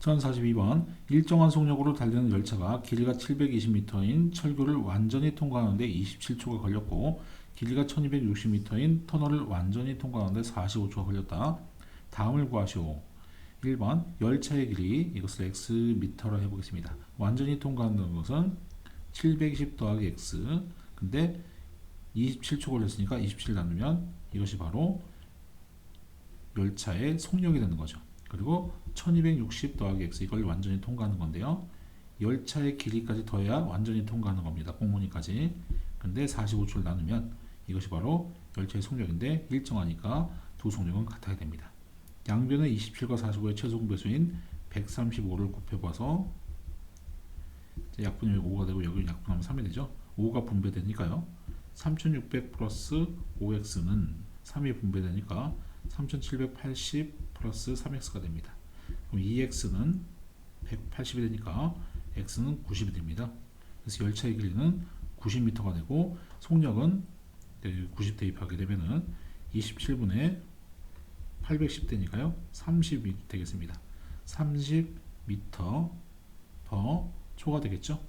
1042번 일정한 속력으로 달리는 열차가 길이가 720m인 철교를 완전히 통과하는데 27초가 걸렸고 길이가 1260m인 터널을 완전히 통과하는데 45초가 걸렸다. 다음을 구하시오. 1번 열차의 길이 이것을 x 미터로 해보겠습니다. 완전히 통과하는 것은 720 더하기 x 근데 27초 걸렸으니까 27 나누면 이것이 바로 열차의 속력이 되는 거죠. 그리고 1260 더하기 x 이걸 완전히 통과하는 건데요. 열차의 길이까지 더해야 완전히 통과하는 겁니다. 꽁무니까지. 근데 45초를 나누면 이것이 바로 열차의 속력인데 일정하니까 두 속력은 같아야 됩니다. 양변의 27과 45의 최종 배수인 135를 곱해봐서 약분이 5가 되고 여기 약분하면 3이 되죠. 5가 분배되니까요. 3600 플러스 5x는 3이 분배되니까 3780 플러스 3x가 됩니다. 그럼 2x는 180이 되니까 x는 90이 됩니다. 그래서 열차의 길이는 90m가 되고 속력은 90 대입하게 되면은 27분의 810대니까요. 30이 되겠습니다. 30m per 초가 되겠죠.